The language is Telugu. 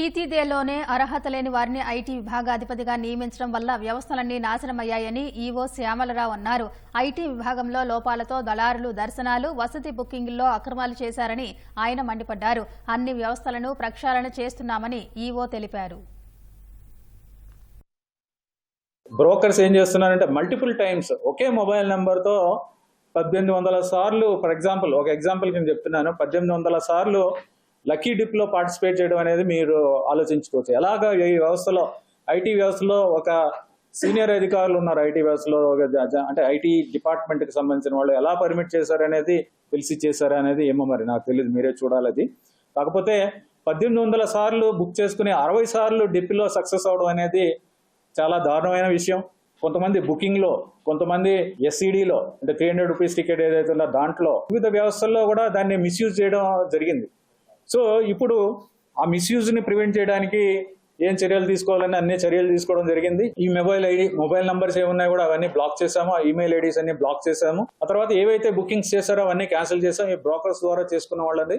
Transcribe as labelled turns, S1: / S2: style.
S1: తీతీదేలోనే అర్హత లేని వారిని ఐటీ విభాగాధిపతిగా నియమించడం వల్ల వ్యవస్థలన్నీ నాశనమయ్యాయని ఈవో శ్యామలరావు అన్నారు. ఐటీ విభాగంలో లోపాలతో దళారులు దర్శనాలు వసతి బుకింగ్లో అక్రమాలు చేశారని ఆయన మండిపడ్డారు. అన్ని వ్యవస్థలను ప్రక్షాళన చేస్తున్నామని ఈవో తెలిపారు.
S2: బ్రోకర్స్ ఏం చేస్తున్నారంటే మల్టిపుల్ టైమ్స్ ఒకే మొబైల్ నెంబర్తో పద్దెనిమిది వందల సార్లు ఫర్ ఎగ్జాంపుల్ ఒక ఎగ్జాంపుల్ నేను చెప్తున్నాను. పద్దెనిమిది వందల సార్లు లక్కీ డిప్లో పార్టిసిపేట్ చేయడం అనేది మీరు ఆలోచించుకోవచ్చు. ఎలాగ ఈ వ్యవస్థలో ఐటీ వ్యవస్థలో ఒక సీనియర్ అధికారులు ఉన్నారు. ఐటీ వ్యవస్థలో అంటే ఐటీ డిపార్ట్మెంట్కి సంబంధించిన వాళ్ళు ఎలా పర్మిట్ చేశారనేది తెలిసి చేశారా అనేది ఏమో మరి నాకు తెలియదు మీరే చూడాలి అది. కాకపోతే పద్దెనిమిది వందల సార్లు బుక్ చేసుకుని అరవై సార్లు డిప్లో సక్సెస్ అవడం అనేది చాలా దారుణమైన విషయం. కొంతమంది బుకింగ్లో కొంతమంది ఎస్సీడీలో అంటే త్రీ హండ్రెడ్ రూపీస్ టికెట్ ఏదైతే ఉందో దాంట్లో వివిధ వ్యవస్థల్లో కూడా దాన్ని మిస్యూజ్ చేయడం జరిగింది. సో ఇప్పుడు ఆ మిస్యూజ్ని ప్రివెంట్ చేయడానికి ఏం చర్యలు తీసుకోవాలని అన్ని చర్యలు తీసుకోవడం జరిగింది. ఈ మొబైల్ ఐడి మొబైల్ నంబర్స్ ఏమున్నాయి కూడా అవన్నీ బ్లాక్ చేసాము ఆ ఈమెయిల్ ఐడీస్ అన్ని బ్లాక్ చేసాము ఆ తర్వాత ఏవైతే బుకింగ్స్ చేశారో అవన్నీ క్యాన్సిల్ చేసాం ఈ బ్రోకర్స్ ద్వారా చేసుకున్న వాళ్ళని